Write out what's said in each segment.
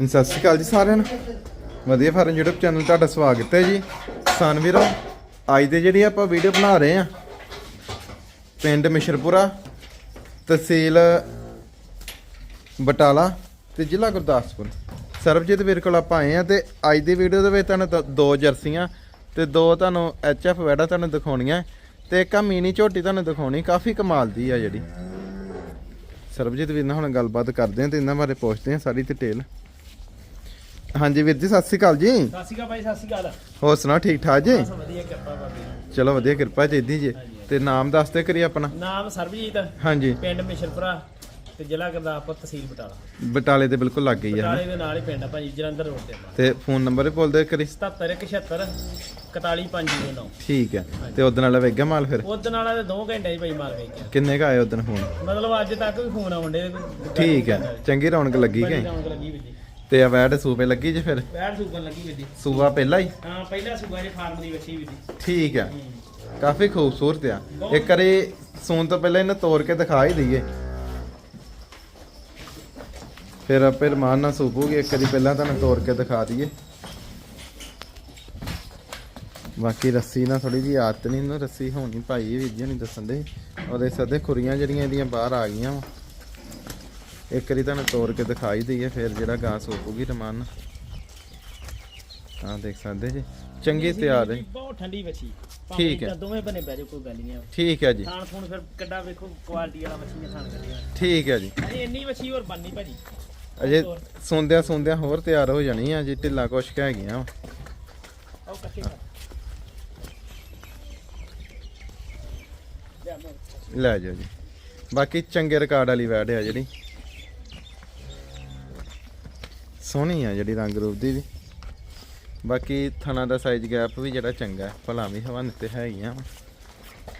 ਸਤਿ ਸ਼੍ਰੀ ਅਕਾਲ ਜੀ ਸਾਰਿਆਂ ਨੂੰ। ਵਧੀਆ ਫਾਰਮ YouTube ਚੈਨਲ ਤੁਹਾਡਾ ਸਵਾਗਤ ਹੈ ਜੀ। ਕਿਸਾਨ ਵੀਰੋ, ਅੱਜ ਦੇ ਜਿਹੜੀ ਆਪਾਂ ਵੀਡੀਓ ਬਣਾ ਰਹੇ ਆ ਪਿੰਡ ਮਿਸ਼ਰਪੁਰਾ, ਤਹਿਸੀਲ ਬਟਾਲਾ ਤੇ ਜ਼ਿਲ੍ਹਾ ਗੁਰਦਾਸਪੁਰ। ਸਰਬਜੀਤ ਵੀਰ ਕੋਲ ਆਪਾਂ ਆਏ ਆ ਤੇ ਅੱਜ ਦੀ ਵੀਡੀਓ ਦੇ ਵਿੱਚ ਤੁਹਾਨੂੰ ਦ- ਦੋ ਜਰਸੀਆਂ ਤੇ ਦੋ ਤੁਹਾਨੂੰ ਐਚਐਫ ਵੈੜਾ ਤੁਹਾਨੂੰ ਦਿਖਾਉਣੀਆਂ ਤੇ ਇੱਕ ਆ ਮੀਨੀ ਝੋਟੀ ਤੁਹਾਨੂੰ ਦਿਖਾਉਣੀ, ਕਾਫੀ ਕਮਾਲ ਦੀ ਆ ਜਿਹੜੀ। ਸਰਬਜੀਤ ਵੀਰ ਨਾਲ ਹੁਣ ਗੱਲਬਾਤ ਕਰਦੇ ਆ ਤੇ ਇਹਨਾਂ ਬਾਰੇ ਪੁੱਛਦੇ ਆ ਸਾਰੀ ਡਿਟੇਲ ਹਾਂਜੀ ਵੀਰ ਜੀ ਸਤਿ ਸ਼੍ਰੀ ਅਕਾਲ ਜੀ। ਸਤਿ ਸ਼੍ਰੀ ਅਕਾਲ ਭਾਈ ਸਤਿ ਸ਼੍ਰੀ ਅਕਾਲ। ਹੋਰ ਸੁਣਾਓ ਠੀਕ ਠਾਕ ਜੀ? ਬਸ ਵਧੀਆ ਕਿਰਪਾ ਬਾਬੇ ਦੀ। ਚਲੋ ਵਧੀਆ ਕਿਰਪਾ ਚਾਹੀਦੀ ਜੀ। ਤੇ ਨਾਮ ਦੱਸਦੇ ਕਰੀ ਆਪਣਾ। ਨਾਮ ਸਰਬਜੀਤ। ਹਾਂਜੀ। ਪਿੰਡ ਮਿਸ਼ਰਪੁਰਾ ਤੇ ਜ਼ਿਲ੍ਹਾ ਗੁਰਦਾਸਪੁਰ ਤਹਿਸੀਲ ਬਟਾਲਾ। ਬਟਾਲੇ ਦੇ ਬਿਲਕੁਲ ਲੱਗ ਗਈ ਹੈ ਬਟਾਲੇ ਦੇ ਨਾਲ ਹੀ ਪਿੰਡ ਆ ਭਾਈ ਜਲੰਧਰ ਰੋਡ ਤੇ। ਤੇ ਫੋਨ ਨੰਬਰ ਵੀ ਬੋਲਦੇ ਕਰੀ 77 41509 ਠੀਕ ਹੈ ਤੇ ਉਦੋਂ ਨਾਲ ਵੇਗਾ ਮਾਲ ਫਿਰ? ਉਦੋਂ ਵਾਲਾ ਤੇ 2 ਘੰਟੇ ਹੀ ਭਾਈ ਮਾਰ ਵੇਖਿਆ। ਕਿੰਨੇ ਕ ਆਏ ਉਦੋਂ ਫੋਨ? ਮਤਲਬ ਅੱਜ ਤੱਕ ਵੀ ਫੋਨ ਆਉਂਦੇ ਠੀਕ ਹੈ ਚੰਗੀ ਰੌਣਕ ਲੱਗੀ ਗਈ ਰੌਣਕ ਲੱਗੀ ਵੀ ਜੀ। ਤੇ ਆ ਵੈਡ ਸੂਪੇ ਲੱਗੀ ਜੀ ਫਿਰ? ਬੈਠ ਸੂਪਰ ਲੱਗੀ ਵੀ ਜੀ। ਸੂਆ ਪਹਿਲਾਂ ਹੀ? ਹਾਂ ਪਹਿਲਾ ਸੂਬਾ ਜੇ ਫਾਰਮ ਦੀ ਵੱਛੀ ਵੀ ਜੀ। ਠੀਕ ਹੈ। ਕਾਫੀ ਖੂਬਸੂਰਤ ਆ। ਇੱਕ ਵਾਰੀ ਸੂਣ ਤੋਂ ਪਹਿਲਾਂ ਇਹਨੂੰ ਤੋੜ ਕੇ ਦਿਖਾ ਹੀ ਦਈਏ। ਫਿਰ ਆਪੇ ਰਮਾਨ ਨਾਲ ਸੂਪੂਗੀ ਇੱਕ ਵਾਰੀ ਪਹਿਲਾਂ ਤੁਹਾਨੂੰ ਤੋੜ ਕੇ ਦਿਖਾ ਦਈਏ। ਬਾਕੀ ਰੱਸੀ ਨਾਲ ਥੋੜੀ ਜੀ ਆਦਤ ਨਹੀਂ ਇਹਨੂੰ ਰੱਸੀ ਹੋਣੀ ਭਾਈ ਵੀ ਜੀ ਨਹੀਂ ਦੱਸਣ ਦੇ। ਉਹਦੇ ਸਦੇ ਖੁਰੀਆਂ ਜਿਹੜੀਆਂ ਇਹਦੀਆਂ ਬਾਹਰ ਆ ਗਈਆਂ ਵਾ। ਇੱਕ ਵਾਰੀ ਤੁਹਾਨੂੰ ਤੋੜ ਕੇ ਦਿਖਾਈ ਦਈਏ ਫਿਰ ਜਿਹੜਾ ਗਾਂ ਸੂਪੂਗੀ ਰਮਾਨ ਹਾਂ ਦੇਖ ਸਕਦੇ ਜੀ। ਚੰਗੀ ਤਿਆਰ ਹੈ। ਬਹੁਤ ਠੰਡੀ ਵੱਛੀ। ਠੀਕ ਹੈ। ਦੋਵੇਂ ਬਨੇ ਬਹਿ ਜਾਓ ਕੋਈ ਗੱਲ ਨਹੀਂ ਆ। ਠੀਕ ਹੈ ਜੀ। ਥਾਣ ਥੂਣ ਫਿਰ ਕਿੱਡਾ ਵੇਖੋ ਕੁਆਲਿਟੀ ਵਾਲਾ ਨੇ ਥਾਣ ਕੱਢਿਆ ਠੀਕ ਹੈ ਜੀ। ਅਜੇ ਇੰਨੀ ਵੱਛੀ ਹੋਰ ਬਣਨੀ ਭਾਜੀ ਅਜੇ ਸੁੰਦਿਆਂ ਸੁੰਦਿਆਂ ਹੋਰ ਤਿਆਰ ਹੋ ਜਾਣੀ ਆ ਜੀ ਢਿੱਲਾ ਕੁਛ ਕਹਿ ਗਈਆਂ ਵਾਂ। ਆਓ ਮੈਂ ਲੈ ਜਾਓ ਜੀ। ਬਾਕੀ ਚੰਗੇ ਰਿਕਾਰਡ ਵਾਲੀ ਵੈਡ ਆ ਜਿਹੜੀ। ਸੋਹਣੀ ਆ ਜਿਹੜੀ ਰੰਗ ਰੂਪ ਦੀ ਵੀ। ਬਾਕੀ ਥਣਾ ਦਾ ਸਾਈਜ਼ ਗੈਪ ਵੀ ਜਿਹੜਾ ਚੰਗਾ ਹੈ ਭਲਾ ਵੀ ਹਵਾ ਤੇ ਹੈਗੀਆਂ।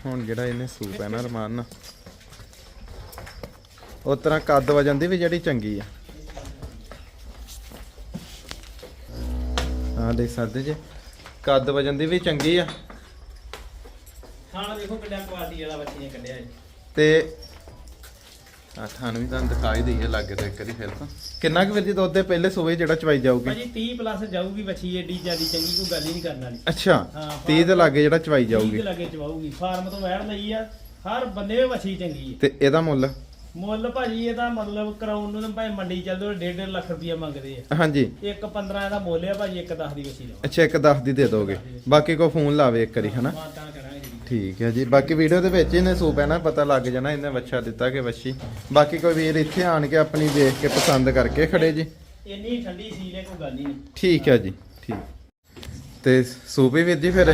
ਹੁਣ ਜਿਹੜਾ ਇਹਨੇ ਸੂਪ ਹੈ ਨਾ ਰਮਾਨ ਨਾਲ। ਉਹ ਤਰ੍ਹਾਂ ਕੱਦ ਵਜਨ ਦੀ ਵੀ ਜਿਹੜੀ ਚੰਗੀ ਆ। ਹਾਂ ਦੇਖ ਸਕਦੇ ਜੀ ਕੱਦ ਵਜਨ ਦੀ ਵੀ ਚੰਗੀ ਆ। ਥਾਣ ਵੇਖੋ ਕਿੱਡਾ ਕੁਆਲਿਟੀ ਵਾਲਾ ਨੇ ਕੱਢਿਆ ਤੇ ਆ ਤੁਹਾਨੂੰ ਵੀ ਤੁਹਾਨੂੰ ਦਿਖਾਈ ਦਈਏ ਲੱਗੇ ਤੇ ਇੱਕ ਵਾਰੀ ਫਿਰ ਤਾਂ ਕਿੰਨਾ ਕੁ ਵੀਰ ਜੀ ਦੁੱਧ ਦੇ ਪਹਿਲੇ ਸੂਬੇ ਜਿਹੜਾ ਚਵਾਈ ਜਾਊਗੀ? ਭਾਜੀ 30 ਪਲੱਸ ਜਾਊਗੀ ਵੱਛੀ ਏਡੀ ਜਿਆਦੀ ਚੰਗੀ ਕੋਈ ਗੱਲ ਹੀ ਨਹੀਂ ਕਰਨ ਵਾਲੀ। ਅੱਛਾ ਹਾਂ, 30 ਦੇ ਲਾਗੇ ਜਿਹੜਾ ਚਵਾਈ 30 ਜਾਊਗੀ। ਦੇ ਲਾਗੇ ਚਵਾਊਗੀ। ਫਾਰਮ ਤੋਂ ਵੈੜ ਲਈ ਆ ਹਰ ਬੰਦੇ ਵੱਛੀ ਚੰਗੀ ਹੈ ਤੇ ਇਹਦਾ ਮੁੱਲ? ਮੁੱਲ ਭਾਜੀ ਇਹਦਾ ਮਤਲਬ ਕਰਾਉਣ ਨੂੰ ਤਾਂ ਭਾਵੇਂ ਮੰਡੀ ਚੱਲਦੇ ਹੋ 1.5 ਲੱਖ ਰੁਪਇਆ ਮੰਗਦੇ ਆ। ਹਾਂਜੀ। ਇੱਕ 15 ਇਹਦਾ ਮੁੱਲ ਆ ਭਾਜੀ ਇੱਕ 10 ਦੀ ਵੱਛੀ ਦਾ। ਅੱਛਾ ਇੱਕ 10 ਦੀ ਦੇ ਦੋਗੇ। ਬਾਕੀ ਕੋ ਫੋਨ ਲਾਵੇ ਇੱਕ ਵਾਰੀ ਹਨਾ? ਠੀਕ ਹੈ ਜੀ। ਬਾਕੀ ਵੀਡੀਓ ਦੇ ਵਿੱਚ ਇਹਨੇ ਸੂਪ ਹੈ ਨਾ ਪਤਾ ਲੱਗ ਜਾਣਾ ਇਹਨੇ ਬੱਚਾ ਦਿੱਤਾ ਕਿ ਵੱਛੀ। ਬਾਕੀ ਕੋਈ ਵੀਰ ਇੱਥੇ ਆਣ ਕੇ ਆਪਣੀ ਦੇਖ ਕੇ ਪਸੰਦ ਕਰਕੇ ਖੜੇ ਜੀ। ਇੰਨੀ ਠੰਡੀ ਸੀ ਨੇ ਕੋਈ ਗੱਲ ਹੀ ਨਹੀਂ। ਠੀਕ ਹੈ ਜੀ ਠੀਕ। ਤੇ ਸੂਪ ਵੀ ਵੀਰ ਜੀ ਫਿਰ?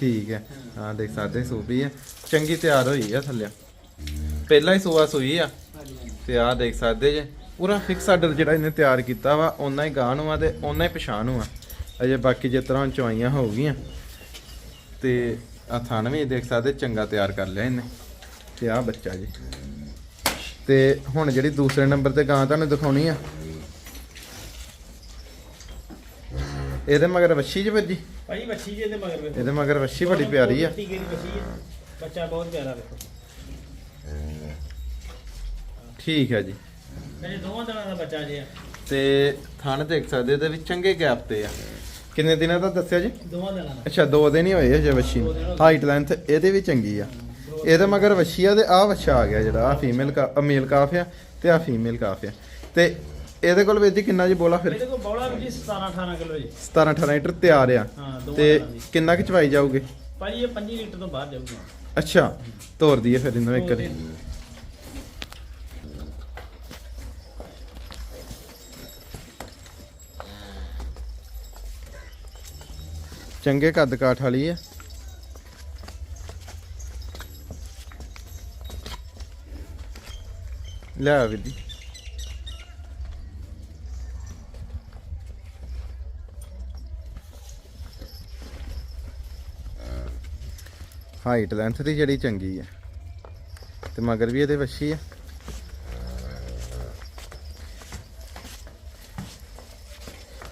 ਠੀਕ ਹੈ। ਹਾਂ ਦੇਖ ਸਕਦੇ ਸੂਪੀ ਆ ਚੰਗੀ ਤਿਆਰ ਹੋਈ ਆ ਥੱਲੇ। ਪਹਿਲਾਂ ਹੀ ਸੂਆ ਸੂਈ ਆ। ਤੇ ਆਹ ਦੇਖ ਸਕਦੇ ਜੇ। ਪੂਰਾ ਫਿਕਸ ਆਰਡਰ ਜਿਹੜਾ ਇਹਨੇ ਤਿਆਰ ਕੀਤਾ ਵਾ ਓਨਾ ਹੀ ਗਾਹ ਨੂੰ ਆ ਤੇ ਓਨਾ ਹੀ ਪਛਾਣ ਨੂੰ ਆ। ਅਜੇ ਬਾਕੀ ਜਿਸ ਤਰ੍ਹਾਂ ਚਵਾਈਆਂ ਹੋ ਗਈਆਂ। ਤੇ ਆ ਥਣ ਵੀ ਦੇਖ ਸਕਦੇ ਚੰਗਾ ਤਿਆਰ ਕਰ ਲਿਆ ਇਹਨੇ। ਤੇ ਆਹ ਬੱਚਾ ਜੀ। ਤੇ ਹੁਣ ਜਿਹੜੀ ਦੂਸਰੇ ਨੰਬਰ ਤੇ ਗਾਂ ਤੁਹਾਨੂੰ ਦਿਖਾਉਣੀ ਆ। ਇਹਦੇ ਮਗਰ ਵੱਛੀ ਜੀ ਵੱਜੀ? ਭਾਜੀ ਵੱਛੀ ਜੇ ਦੇ ਮਗਰ ਇਹਦੇ ਮਗਰ ਵੱਛੀ ਬੜੀ ਪਿਆਰੀ ਆ। ਬੱਚਾ ਬਹੁਤ ਪਿਆਰਾ ਵੇਖੋ। ਠੀਕ ਹੈ ਜੀ। ਇਹ ਦੋਵਾਂ ਦਾ ਬੱਚਾ ਜੇ ਆ ਤੇ ਥਣ ਦੇਖ ਸਕਦੇ ਇਹਦੇ ਵਿੱਚ ਚੰਗੇ ਗੈਪ ਤੇ ਆ। ਕਿੰਨੇ ਦਿਨਾਂ ਦਾ ਦੱਸਿਆ ਜੀ? ਦੋਵਾਂ ਦਿਨਾਂ ਦਾ। ਅੱਛਾ ਦੋ ਦਿਨ ਹੀ ਹੋਏ ਹਜੇ ਵੱਛੀ ਨੂੰ। ਹਾਈਟ ਲੈਂਥ ਇਹਦੇ ਵੀ ਚੰਗੀ ਆ। ਇਹਦੇ ਮਗਰ ਵੱਛੀ ਆ ਤੇ ਆ ਵੱਛਾ ਆ ਗਿਆ ਜਿਹੜਾ ਆ ਫੀਮੇਲ ਕਾ ਮੇਲ ਕਾਫ ਆ ਤੇ ਆ ਫੀਮੇਲ ਕਾਫ ਆ। ਤੇ ਇਹਦੇ ਕੋਲ ਵੇਦੀ ਕਿੰਨਾ ਜੀ ਬੋਲਾ ਫਿਰ? ਇਹਦੇ ਕੋਲ ਬੌਲਾ ਵੀ ਜੀ 17 18 ਕਿਲੋ ਜੀ। 17 18 ਲੀਟਰ ਤਿਆਰ ਆ। ਤੇ ਦਿਨਾਂ ਕਿੰਨਾ ਕਿ ਚਵਾਈ ਜਾਊਗੇ? ਭਾਜੀ ਇਹ 5 ਲੀਟਰ ਤੋਂ ਬਾਹਰ ਜਾਊਗੀ। ਅੱਛਾ ਤੋਰ ਦਈਏ ਫਿਰ ਇਹਨੂੰ ਇੱਕ ਵਾਰੀ। ਚੰਗੇ ਕੱਦ ਕਾਠ ਵਾਲੀ ਆ। ਲੈ ਵੀ ਹਾਈਟ ਲੈਂਥ ਦੀ ਜਿਹੜੀ ਚੰਗੀ ਆ। ਤੇ ਮਗਰ ਵੀ ਇਹਦੇ ਵੱਛੀ ਆ।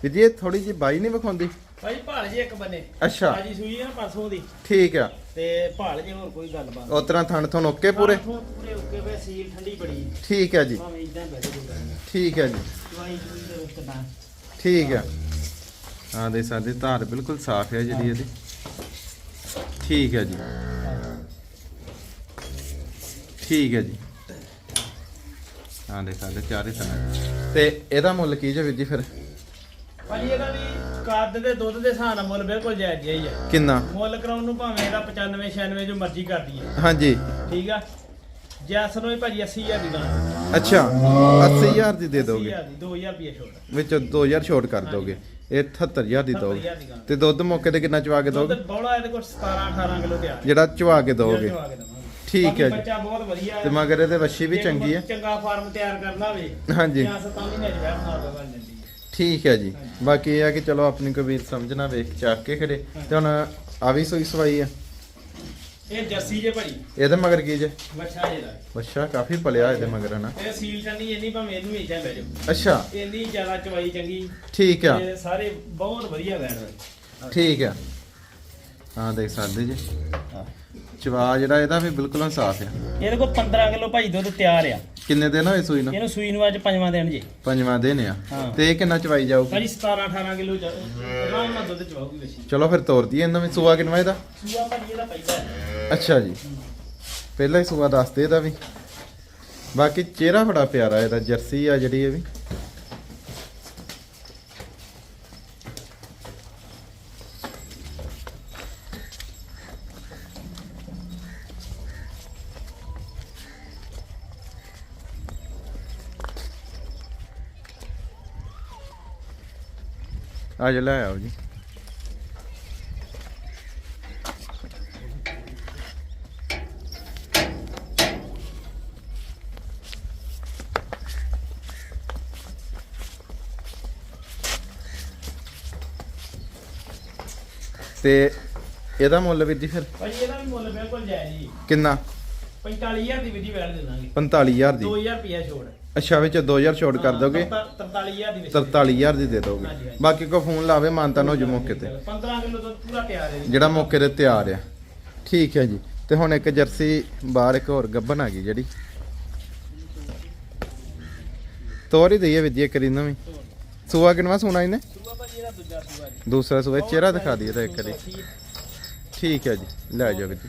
ਵੀਰ ਇਹ ਥੋੜੀ ਜਿਹੀ ਬਾਈ ਨਹੀਂ ਵਿਖਾਉਂਦੀ? ਭਾਜੀ ਭਾਲ ਜੀ ਇੱਕ ਬੰਨੇ। ਅੱਛਾ। ਭਾਜੀ ਸੂਈ ਆ ਪਰਸੋਂ ਦੀ। ਠੀਕ ਆ। ਤੇ ਭਾਲ ਜੇ ਹੋਰ ਕੋਈ ਗੱਲਬਾਤ। ਉਸ ਤਰ੍ਹਾਂ ਥਣ ਥਣ ਓਕੇ ਪੂਰੇ? ਪੂਰੇ ਓਕੇ ਵੇ ਸੀਲ ਠੰਡੀ ਬੜੀ। ਠੀਕ ਹੈ ਜੀ। ਭਾਵੇਂ ਇਦਾਂ ਬੈਠੇ ਕੋਈ ਗੱਲ ਨਹੀਂ। ਠੀਕ ਹੈ ਜੀ। ਚਵਾਈ ਚੂਈ ਦੇ ਨਾ। ਠੀਕ ਆ। ਹਾਂ ਦੇ ਸਕਦੇ ਧਾਰ ਬਿਲਕੁਲ ਸਾਫ਼ ਹੈ ਜਿਹੜੀ ਇਹਦੀ। ਠੀਕ ਹੈ ਜੀ। ਠੀਕ ਹੈ ਜੀ। ਹਾਂ ਦੇ ਸਕਦੇ ਚਾਰੇ ਸਨ ਤੇ ਇਹਦਾ ਮੁੱਲ ਕੀ ਜੇ ਵੀਰ ਜੀ ਫਿਰ? ਭਾਜੀ ਇਹਦਾ ਵੀ ਕੱਦ ਦੇ ਦੁੱਧ ਦੇ ਹਿਸਾਬ ਨਾਲ ਮੁੱਲ ਬਿਲਕੁਲ ਜਾਇਜ਼ ਜਿਹਾ ਹੀ ਆ। ਕਿੰਨਾ? ਮੁੱਲ ਕਰਾਉਣ ਨੂੰ ਭਾਵੇਂ ਇਹਦਾ 95 96 ਜੋ ਮਰਜ਼ੀ ਕਰ ਦਈਏ। ਹਾਂਜੀ। ਠੀਕ ਆ? ਜੈਸ ਨੂੰ ਵੀ ਭਾਜੀ 80000 ਦੀ ਦਾਂ ਅੱਛਾ 80000 ਦੀ ਦੇ ਦੋਗੇ? 80000 ਦੀ 2000 ਰੁਪਏ ਛੋੜ ਵਿੱਚ 2000 ਛੋਟ ਕਰ ਦੋਗੇ। ਇਹ 78000 ਦੀ ਦੋਗੇ। 70000 ਦੀ ਗਾਂ ਤੇ ਦੁੱਧ ਮੌਕੇ ਤੇ ਕਿੰਨਾ ਚਵਾ ਕੇ ਦੁੱਧ ਦੋਗੇ? ਬੌਲਾ ਇਹਦੇ ਕੋਲ 17 18 ਕਿਲੋ ਤਿਆਰ ਹੈ। ਜਿਹੜਾ ਚਵਾ ਕੇ ਦੋਗੇ ਚਵਾ ਕੇ ਦੇਵਾਂਗੇ। ਠੀਕ ਬਾਕੀ ਹੈ ਜੀ। ਬੱਚਾ ਬਹੁਤ ਵਧੀਆ ਤੇ ਮਗਰ ਇਹਦੇ ਵੱਛੀ ਵੀ ਜੇ ਚੰਗੀ ਹੈ। ਚੰਗਾ ਫਾਰਮ ਤਿਆਰ ਕਰਨਾ ਹੋਵੇ ਹਾਂਜੀ। ਜਾਂ ਸਤਾਂ ਮਹੀਨੇ ਚ ਨਾਲ ਬਣ ਜਾਂਦੀ ਹੈ। ਠੀਕ ਹੈ ਜੀ। ਬਾਕੀ ਇਹ ਆ ਕਿ ਚਲੋ ਆਪਣੀ ਕੋਈ ਵੀਰ ਸਮਝਣਾ ਵੇਖ ਚੱਕ ਕੇ ਖੜੇ। ਤੇ ਹੁਣ ਆ ਵੀ ਸੋਈ ਸਵਾਈ ਆ। ਇਹ ਜਰਸੀ ਜੇ ਭਾਜੀ। ਇਹਦੇ ਮਗਰ ਕੀ ਜੇ? ਬੱਚਾ ਇਹਦਾ ਅੱਛਾ ਕਾਫੀ ਪਲਿਆ ਇਹਦੇ ਮਗਰ ਹਨਾ? ਇਹ ਸੀਲ ਟੰਨੀ ਇੰਨੀ ਭਾਵੇਂ ਇਹਨੂੰ ਵੇਚਾਂ ਲੈ ਜਾਓ। ਅੱਛਾ। ਇੰਨੀ ਜ਼ਿਆਦਾ ਚਵਾਈ ਚੰਗੀ। ਠੀਕ ਆ। ਤੇ ਸਾਰੇ ਬਹੁਤ ਵਧੀਆ ਬੈਣ ਠੀਕ ਆ। ਹਾਂ ਦੇਖ ਸਕਦੇ ਜੀ। ਚਵਾ ਜਿਹੜਾ ਇਹਦਾ ਵੀ ਬਿਲਕੁਲ ਸਾਫ਼ ਆ। ਇਹਦੇ ਕੋਲ 15 ਕਿਲੋ ਭਾਈ ਦੁੱਧ ਤਿਆਰ ਆ। ਕਿੰਨੇ ਦਿਨ ਹੋਏ ਸੂਈ ਨੂੰ? ਇਹਨੂੰ ਸੂਈ ਨੂੰ ਅੱਜ ਪੰਜਵਾਂ ਦਿਨ ਜੀ। ਪੰਜਵਾਂ ਦਿਨ ਆ। ਹਾਂ। ਤੇ ਇਹ ਕਿੰਨਾ ਚਵਾਈ ਜਾਊਗੀ? ਭਾਜੀ 17 18 ਕਿਲੋ ਚ ਆਰਾਮ ਨਾਲ ਦੁੱਧ ਚਵਾਉਗੀ ਵੈਸੀ ਚਲੋ ਫਿਰ ਤੋਰ ਦਈਏ ਇਹਨਾਂ ਵਿੱਚ। ਸੂਆ ਕਿੰਨਾ ਇਹਦਾ? ਸੂਆ ਭਾਜੀ ਇਹਦਾ ਪੈਦਾ ਹੈ। ਅੱਛਾ ਜੀ। ਪਹਿਲਾਂ ਹੀ ਸੂਆ ਦੱਸ ਦੇ ਇਹਦਾ ਵੀ। ਬਾਕੀ ਚਿਹਰਾ ਬੜਾ ਪਿਆਰਾ ਇਹਦਾ ਜਰਸੀ ਆ ਜਿਹੜੀ ਇਹ ਵੀ। ਆ ਜਾ ਲੈ ਆਓ ਜੀ। ਤੇ ਇਹਦਾ ਮੁੱਲ ਵੀਰ ਜੀ ਫਿਰ? ਭਾਜੀ ਇਹਦਾ ਵੀ ਮੁੱਲ ਬਿਲਕੁਲ ਜਾਇਜ਼ ਜੀ। ਕਿੰਨਾ? 45000 ਦੀ ਵਿਧੀ ਵੈਲ ਦੇ ਦਾਂਗੇ। 45000 ਦੀ। 2000 ਰੁਪਿਆ ਛੋੜ। ਅੱਛਾ ਵਿੱਚ 2000 ਛੋਟ ਕਰ ਦੋਗੇ? 43000 ਦੀ ਵਿੱਚ। 43000 ਦੀ ਦੇ ਦੋਗੇ। ਹਾਂਜੀ। ਬਾਕੀ ਕੋ ਫੋਨ ਲਾਵੇ ਮਾਨਤਾ ਹੋ ਜੂ ਮੌਕੇ ਤੇ। 15 ਕਿਲੋ ਦੁੱਧ ਪੂਰਾ ਤਿਆਰ ਹੈ ਜੀ। ਜਿਹੜਾ ਮੌਕੇ ਤੇ ਤਿਆਰ ਆ। ਠੀਕ ਹੈ ਜੀ। ਤੇ ਹੁਣ ਇੱਕ ਜਰਸੀ ਬਾਹਰ ਇੱਕ ਹੋਰ ਗੱਬਨ ਆ ਗਈ ਜਿਹੜੀ। ਤੋਰ ਹੀ ਦਈਏ ਵਿਦਿਆ ਕਰੀ ਨਵੀਂ ਸੂਆ ਕਿਨਵਾ ਸੋਣਾ ਇਹਨੇ? ਸੂਆ ਭਾਜੀ ਇਹਦਾ ਦੂਜਾ ਸੂਆ ਜੀ ਦੂਸਰਾ ਸੂਆ ਚਿਹਰਾ ਦਿਖਾ ਦਈਏ ਤਾਂ ਇੱਕ ਵਾਰੀ। ਠੀਕ ਹੈ ਜੀ। ਲੈ ਜਾਓ ਵੀਰ ਜੀ।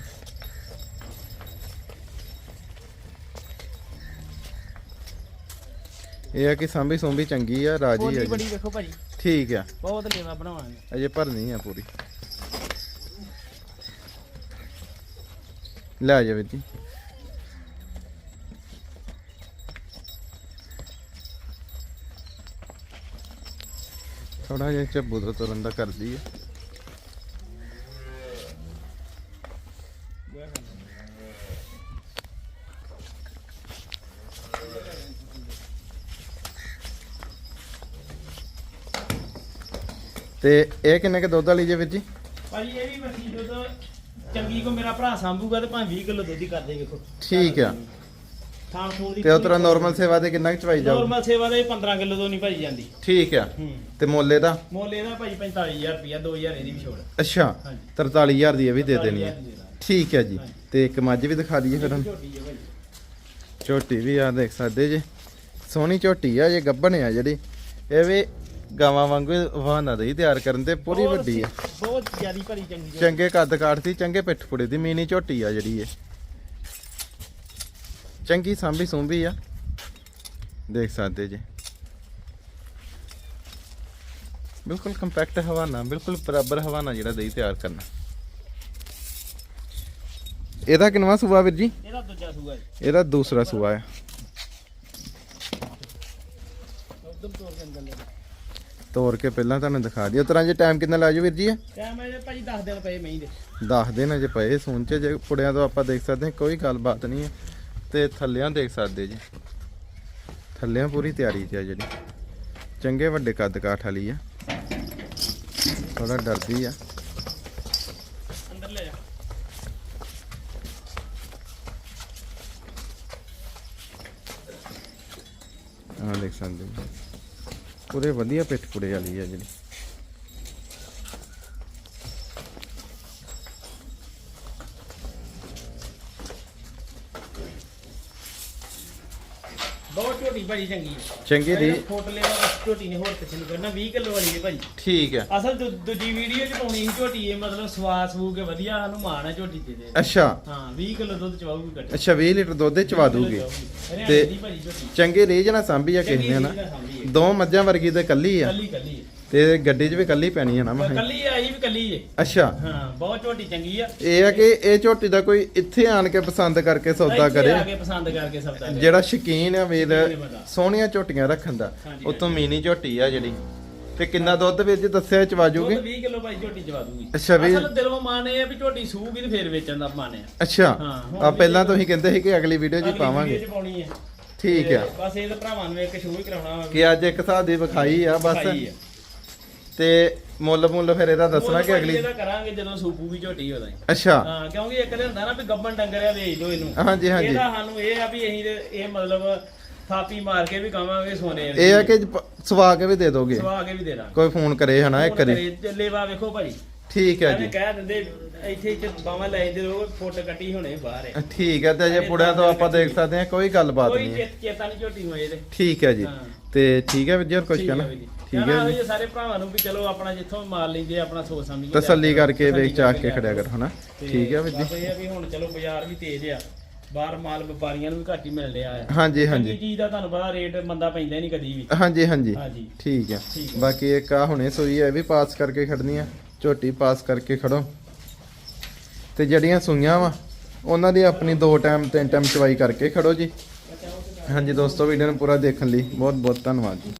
ਇਹ ਆ ਕਿ ਸਾਂਭੀ ਸੋਂਭੀ ਚੰਗੀ ਆ ਰਾਜੀ ਆ ਬੋਲੀ ਜੀ ਬੜੀ ਵੇਖੋ ਭਾਜੀ। ਠੀਕ ਆ। ਬਹੁਤ ਲੇਵਾ ਬਣਾਵਾਂਗੇ। ਅਜੇ ਭਰਨੀ ਆ ਪੂਰੀ। ਲੈ ਜਾ ਵੀਰ ਜੀ। ਥੋੜਾ ਜਿਹਾ ਚੱਬੂ ਤੋਂ ਤੁਰਨ ਦਾ ਕਰਦੀ ਹੈ ਤੇ ਇਹ ਕਿੰਨੇ ਕੇ ਦੁੱਧ ਵਾਲੀ ਜੇ ਵੀਰ ਜੀ? ਭਾਜੀ ਇਹ ਵੀ ਵਸੀ ਦੁੱਧ ਚੰਗੀ ਕੋ ਮੇਰਾ ਭਰਾ ਸੰਭੂਗਾ ਤੇ ਭਾਵੇਂ 20 ਕਿਲੋ ਦੁੱਧ ਹੀ ਕਰਦੇ ਵੇਖੋ। ਠੀਕ ਆ। ਥਾਂ ਥੂਣ ਦੀ ਤੇ ਉਤਰਾ ਨਾਰਮਲ ਸੇਵਾ ਤੇ ਕਿੰਨਾ ਕੁ ਚਵਾਈ ਜਾਊ? ਨਾਰਮਲ ਸੇਵਾ ਦੇ 15 ਕਿਲੋ ਤੋਂ ਨਹੀਂ ਭਾਜੀ ਜਾਂਦੀ। ਠੀਕ ਆ। ਹੂੰ। ਤੇ ਮੁੱਲ ਇਹਦਾ ਮੁੱਲ ਇਹਦਾ ਭਾਜੀ 45000 ਰੁਪਿਆ 2000 ਇਹਦੀ ਵੀ ਛੋੜ। ਅੱਛਾ ਹਾਂਜੀ। 43000 ਦੀ ਇਹ ਵੀ ਦੇ ਦੇਣੀ ਹੈ 43000 ਦੀ ਦੇ ਦਾਂਗੇ। ਠੀਕ ਹੈ ਜੀ। ਤੇ ਇੱਕ ਮੱਝ ਵੀ ਦਿਖਾ ਦਈਏ ਫਿਰ ਹੁਣ। ਝੋਟੀ ਹੈ ਭਾਜੀ ਝੋਟੀ ਵੀ ਆ ਦੇਖ ਸਕਦੇ ਜੇ। ਸੋਹਣੀ ਝੋਟੀ ਆ ਜੇ ਗੱਭਣ ਆ ਜਿਹੜੀ। ਇਹ ਵੀ ਗਾਵਾਂ ਵਾਂਗੂ ਵਾਹਨਾ ਦੇ ਹੀ ਤਿਆਰ ਕਰਨ ਤੇ ਪੂਰੀ ਬਹੁਤ ਵੱਡੀ ਆ। ਬਹੁਤ ਜ਼ਿਆਦੀ ਭਰੀ ਚੰਗੀ। ਚੰਗੇ ਕੱਦ ਕਾਠ ਦੀ ਚੰਗੇ ਪਿੱਠ ਪੁੜੇ ਦੀ ਮੀਨੀ ਝੋਟੀ ਆ ਜਿਹੜੀ ਇਹ। ਚੰਗੀ ਸਾਂਭੀ ਸੁੰਭੀ ਆ। ਦੇਖ ਸਕਦੇ ਜੇ। ਬਿਲਕੁਲ ਕੰਪੈਕਟ ਹਵਾਨਾ ਬਿਲਕੁਲ ਬਰਾਬਰ ਹਵਾਨਾ ਜਿਹੜਾ ਦਹੀਂ ਤਿਆਰ ਕਰਨਾ। ਇਹਦਾ ਕਿੰਨਵਾ ਸੂਆ ਵੀਰ ਜੀ? ਇਹਦਾ ਦੂਜਾ ਸੂਆ ਜੀ। ਇਹਦਾ ਦੂਸਰਾ ਸੂਆ ਆ। ਉਧਰ ਤੋਰ ਕੇ ਅੰਦਰ ਲੈ ਤੋੜ ਕੇ ਪਹਿਲਾਂ ਤੁਹਾਨੂੰ ਦਿਖਾ ਦਿਓ ਤਰ੍ਹਾਂ ਜੇ ਟਾਈਮ ਕਿੰਨਾ ਲਾ ਜਾਓ ਵੀਰ ਜੀ? ਟਾਈਮ ਇਹ ਭਾਜੀ 10 ਦਿਨ ਪਏ ਮਹੀਂ ਦੇ। ਦੱਸ ਦੇਣ ਅਜੇ ਪਏ ਚ ਜੇ ਪੁੜਿਆਂ ਤੋਂ ਆਪਾਂ ਦੇਖ ਸਕਦੇ ਹਾਂ ਕੋਈ ਗੱਲਬਾਤ ਨਹੀਂ ਹੈ। ਤੇ ਥੱਲਿਆਂ ਦੇਖ ਸਕਦੇ ਜੀ। ਥੱਲਿਆਂ ਪੂਰੀ ਤਿਆਰੀ ਤੇ ਆ ਜਿਹੜੀ। ਚੰਗੇ ਵੱਡੇ ਕੱਦ ਕਾਠ ਵਾਲੀ ਆ। ਥੋੜਾ ਡਰਦੀ ਆ। ਅੰਦਰ ਲੈ ਜਾ। ਆਹ ਦੇਖ ਸਕਦੇ ਜੀ ਪੂਰੇ ਵਧੀਆ ਪਿੱਠ ਪੁੜੇ ਵਾਲੀ ਆ ਜਿਹੜੀ। ਬਹੁਤ ਝੋਟੀ ਭਾਜੀ ਚੰਗੀ ਹੈ ਚੰਗੀ ਦੀ ਫੋਟ ਲੈਵਾ ਝੋਟੀ ਨੇ ਹੋਰ ਕਿਸੇ ਨੂੰ ਕਰਨਾ 20 ਕਿਲੋ ਵਾਲੀ ਹੈ ਭਾਜੀ। ਠੀਕ ਹੈ ਅਸਲ ਦੂ- ਦੂਜੀ ਵੀਡੀਓ ਚ ਪਾਉਣੀ ਸੀ ਝੋਟੀ ਇਹ ਮਤਲਬ ਸਵਾਸ ਸਵੂ ਕੇ ਵਧੀਆ ਸਾਨੂੰ ਮਾਣ ਹੈ ਝੋਟੀ ਦੇ ਦੇ। ਅੱਛਾ। ਹਾਂ 20 ਕਿਲੋ ਦੁੱਧ ਚਵਾਉਗੀ ਕੱਟੀ ਅੱਛਾ 20 ਲੀਟਰ ਦੁੱਧ ਚਵਾ ਦੂਗੀ। ਤੇ ਤੇ- ਭਾਜੀ ਝੋਟੀ। ਚੰਗੇ ਰੀਜ ਨਾਲ ਸਾਂਭੀ ਆ ਕਿਸੇ ਨੇ ਸਾਂਭੀ। ਦੋ ਮੱਝਾਂ ਵਰਗੀ ਤੇ ਕੱਲੀ ਆ? ਕੱਲੀ ਕੱਲੀ ਤੇ ਗੱਡੀ 'ਚ ਵੀ ਕੱਲੀ ਪੈਣੀ ਆ ਨਾ ਮੈਂ ਕੱਲੀ ਆਈ ਵੀ ਕੱਲੀ ਏ। ਅੱਛਾ। ਹਾਂ ਬਹੁਤ ਝੋਟੀ ਚੰਗੀ ਆ। ਇਹ ਆ ਕਿ ਇਹ ਝੋਟੀ ਦਾ ਕੋਈ ਇੱਥੇ ਆਣ ਕੇ ਪਸੰਦ ਕਰਕੇ ਸੌਦਾ ਇੱਥੇ ਕਰੇ? ਆ ਕੇ ਪਸੰਦ ਕਰਕੇ ਸੌਦਾ ਕਰੇ। ਜਿਹੜਾ ਸ਼ਕੀਨ ਆ ਵੀਰ। ਸੋਹਣੀਆਂ ਝੋਟੀਆਂ ਰੱਖਣ ਦਾ। ਉਤੋਂ ਮੀਨੀ ਝੋਟੀ ਆ ਜਿਹੜੀ। ਤੇ ਕਿੰਨਾ ਦੁੱਧ ਵਿੱਚ ਦੱਸਿਆ ਦੁੱਧ ਚਵਾਜੂਗੀ 20 ਕਿਲੋ ਭਾਈ ਝੋਟੀ ਚਵਾ ਦੂਗੀ ਅੱਛਾ ਵੀਹ- ਅਸਲ ਦਿਲੋਂ ਮਨ ਇਹ ਆ ਵੀ ਝੋਟੀ ਸੂਗੀ ਤੇ ਫੇਰ ਵੇਚਣ ਦਾ ਮਨ ਆ। ਅੱਛਾ। ਆ ਵੀ ਪਹਿਲਾਂ ਤੁਸੀਂ ਕਹਿੰਦੇ ਸੀ ਕਿ ਅਗਲੀ ਵੀਡੀਓ 'ਚ ਪਾਵਾਂਗੇ। ਠੀਕ ਆ। ਬਸ ਇਹ ਤਾਂ ਭਰਾਵਾਂ ਨੂੰ ਇੱਕ ਸ਼ੋਅ ਹੀ ਕਰਾਉਣਾ ਵਾ ਕਿ ਅੱਜ ਇੱਕ ਹਿਸਾਬ ਦੀ ਵਿਖਾਈ ਆ ਬਸ। ਖਾਈ ਆ। ਤੇ ਮੁੱਲ ਮੁੱਲ ਫਿਰ ਇਹਦਾ ਦੱਸਣਾ ਕਿ ਅਗਲੀ ਇਹਦਾ ਕਰਾਂਗੇ ਜਦੋਂ ਸੂਪੂਗੀ ਝੋਟੀ ਉਹਦਾ ਹੀ। ਅੱਛਾ। ਹਾਂ ਕਿਉਂਕਿ ਇੱਕ ਤੇ ਹੁੰਦਾ ਨਾ ਵੀ ਗੱਬਨ ਡੰਗਰਿਆ ਵੇਚ ਦੋ ਇਹਨੂੰ। ਹਾਂਜੀ, ਹਾਂਜੀ। ਇਹਦਾ ਸਾਨੂੰ ਇਹ ਆ ਵੀ ਅਸੀਂ ਤੇ ਇਹ ਮਤਲਬ ਥਾਪੀ ਮਾਰ ਕੇ ਵੀ ਕਵਾਂਗੇ ਸੋਨੇ ਇਹ ਆ ਕਿ ਪ- ਸਵਾ ਕੇ ਵੀ ਦੇ ਦੋਗੇ? ਸਵਾ ਕੇ ਵੀ ਦੇ ਦਾਂਗੇ। ਕੋਈ ਫੋਨ ਕਰੇ ਹਨਾ ਇੱਕ ਵਾਰੀ। ਲੇਵਾ ਵੇਖੋ ਭਾਈ। ਠੀਕ ਹੈ ਐਵੇਂ ਜੀ। ਕਹਿ ਦਿੰਦੇ ਇੱਥੇ ਇੱਥੇ ਬਾਵਾ ਲੈ ਜਾਂਦੇ ਲੋਕ ਫੁੱਟ ਕੱਟੀ ਹੋਣੇ ਬਾਹਰ। ਹੈ ਠੀਕ ਹੈ ਤੇ ਜੇ ਪੁੜਿਆਂ ਤੋਂ ਆਪਾਂ ਦੇਖ ਸਕਦੇ ਹਾਂ ਕੋਈ ਗੱਲਬਾਤ ਕੋਈ ਨਹੀਂ ਚੇਤ- ਚੇਤਾ ਨਹੀਂ ਝੋਟੀ ਨੂੰ ਇਹਦੇ। ਠੀਕ ਹੈ ਜੀ। ਹਾਂ। ਤੇ ਠੀਕ ਹੈ ਵਿਜੇ ਹੋਰ ਕੁਝ ਕਹਿਣਾ? ਵੀਰ। ਠੀਕ ਹੈ ਜੀ। ਸਾਰੇ ਭਰਾਵਾਂ ਨੂੰ ਵੀ ਚਲੋ ਆਪਣਾ ਜਿੱਥੋਂ ਮਾਲ ਲੈਂਦੇ ਆ, ਆਪਣਾ ਸੋਚ ਸਮਝ ਕੇ ਤਸੱਲੀ ਲਿਆ ਕਰੋ। ਕਰਕੇ ਤਸੱਲੀ ਵੇਚ ਚਾਕ ਕੇ ਲਿਆ ਖੜਿਆ ਕਰੋ। ਹਨਾ? ਤੇ ਠੀਕ ਹੈ ਵੀਰ ਬਸ ਜੀ ਇਹ ਆ ਵੀ ਹੁਣ ਚਲੋ ਬਾਜ਼ਾਰ ਵੀ ਤੇਜ਼ ਆ। ਬਾਹਰ ਮਾਲ ਵਪਾਰੀਆਂ ਨੂੰ ਵੀ ਘੱਟ ਹੀ ਮਿਲ ਰਿਹਾ ਆ। ਹਾਂਜੀ ਹਾਂਜੀ। ਚੀਜ਼ ਦਾ ਤੁਹਾਨੂੰ ਪਤਾ ਰੇਟ ਮੰਦਾ ਪੈਂਦਾ ਨਹੀਂ ਕਦੀ ਵੀ। ਹਾਂਜੀ ਹਾਂਜੀ। ਹਾਂਜੀ। ਠੀਕ ਹੈ। ਠੀਕ ਹੈ। ਬਾਕੀ ਇੱਕ ਆ ਹੁਣੇ ਸੂਈ ਹੈ ਇਹ ਵੀ ਪਾਸ ਕਰਕੇ ਖੜਨੀ ਆ। ਝੋਟੀ ਪਾਸ ਕਰਕੇ ਖੜੋ। ਤੇ ਜਿਹੜੀਆਂ ਸੂਈਆਂ ਵਾ, ਉਹਨਾਂ ਦੀ ਆਪਣੀ ਦੋ ਟਾਈਮ, ਤਿੰਨ ਟਾਈਮ ਚਵਾਈ ਕਰਕੇ ਖੜੋ ਜੀ। ਹਾਂਜੀ ਦੋਸਤੋ ਵੀਡੀਓ ਨੂੰ ਪੂਰਾ ਦੇਖਣ ਲਈ ਬਹੁਤ ਬਹੁਤ ਧੰਨਵਾਦ ਜੀ।